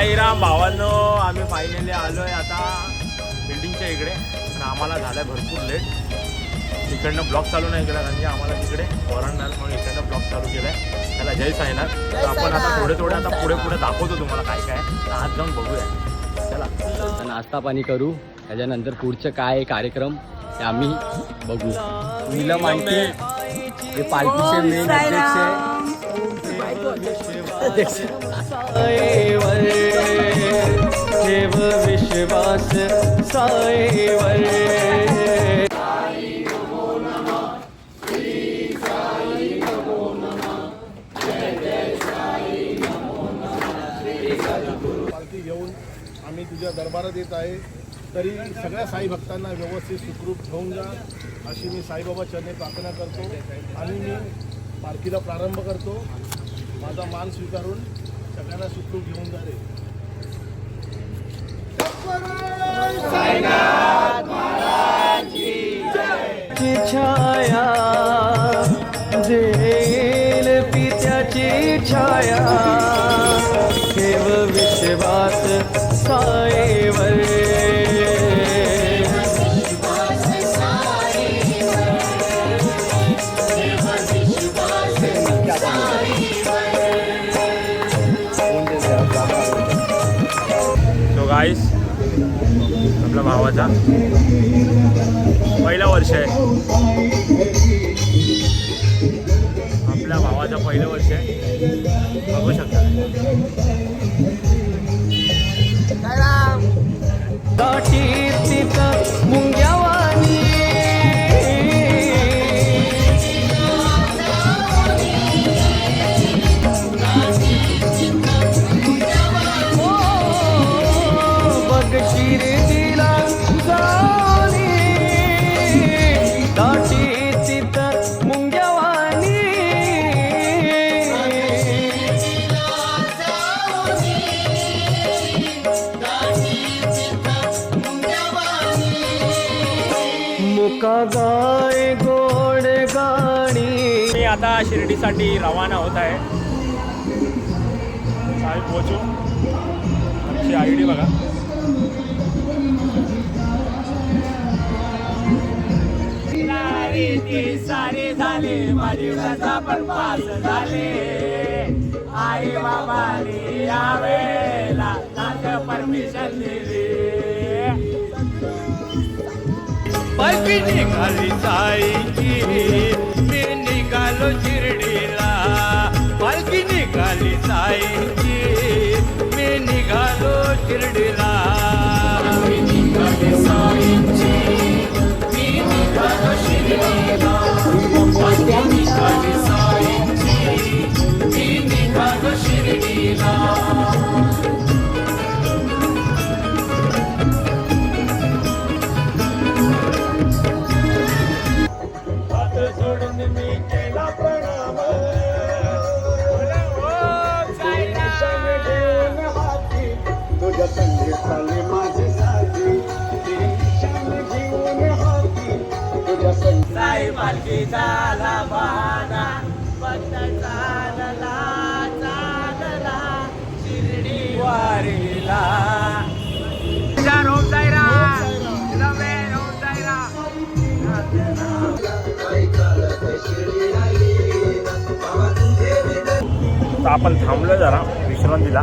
साईराम भावांनो आम्ही फायनली आलोय आता बिल्डिंगच्या इकडे. पण आम्हाला झालंय भरपूर लेट इकडनं ब्लॉक चालू नाही केला कारण की आम्हाला तिकडे वॉरंट आलं म्हणून इकडनं ब्लॉक चालू केलाय. त्याला जय साईनाथ. तर आपण आता थोडे थोडे आता पुढे पुढे दाखवतो तुम्हाला काय काय तर आज जाऊन बघूया. चला. आता नाश्ता पाणी करू. त्याच्यानंतर पुढचं काय आहे कार्यक्रम ते आम्ही बघू. तुला माहिती आहे हे पालखीचे मेन अध्यक्ष आहे देव विश्वास साईवर घेऊन आम्ही तुझ्या दरबारात येत आहे. तरी सगळ्या साई भक्तांना व्यवस्थित सुखरूप घेऊन जा. अशी मी साईबाबा चरणी प्रार्थना करतो. आणि मी पालखीला प्रारंभ करतो. माझा मान स्वीकारून सगळ्यांना सुखरूप घेऊन जा रे. छाया देईल पित्याची छाया. गाईस आपल्या भावाचा. पहिला वर्ष आहे. आपल्या भावाचा पहिलं वर्ष आहे. बघू शकता. गाय गोड गाणी. मी आता शिर्डीसाठी रवाना होत आहे. साहेब पोहोचू. आमची आय डी बघा सारे झाले माझे पण पास झाले. आई बाबाने यावेळेला परमिशन दिली. पालखी निघाली जायची. मी निघालो शिर्डीला. पालखी निघाली जायची. मी निघालो शिर्डीला. आपण थांबलो जरा विश्रांतीला.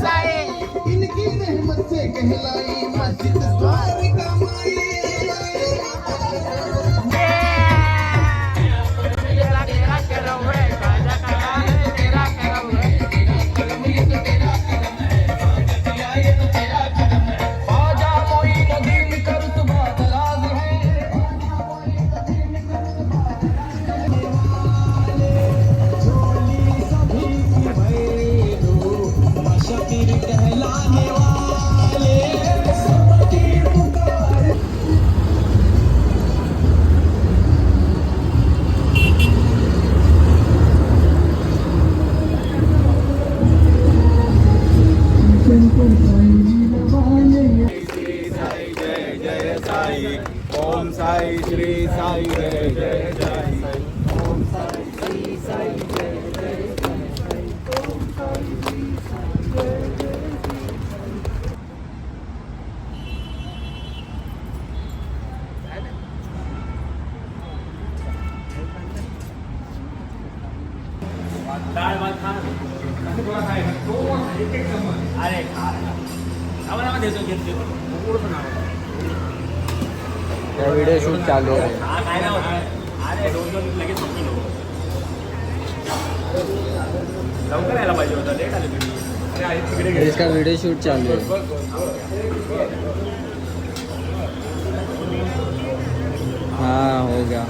आहे. इनकी रहमत से कहलाई मस्जिद द्वारका माई. जय जय जय डाळ भात खा अरे खा नावा नावा देतो घेत देतो थोडंसं नाव त्या व्हिडिओ शूट चालू आहे हा काय नाव होतं अरे दोन दोन लगेच संपलो लवकर यायला पाहिजे त्या व्हिडिओ शूट चालू आहे. इसका व्हिडिओ शूट चालू आहे. हां हो गया.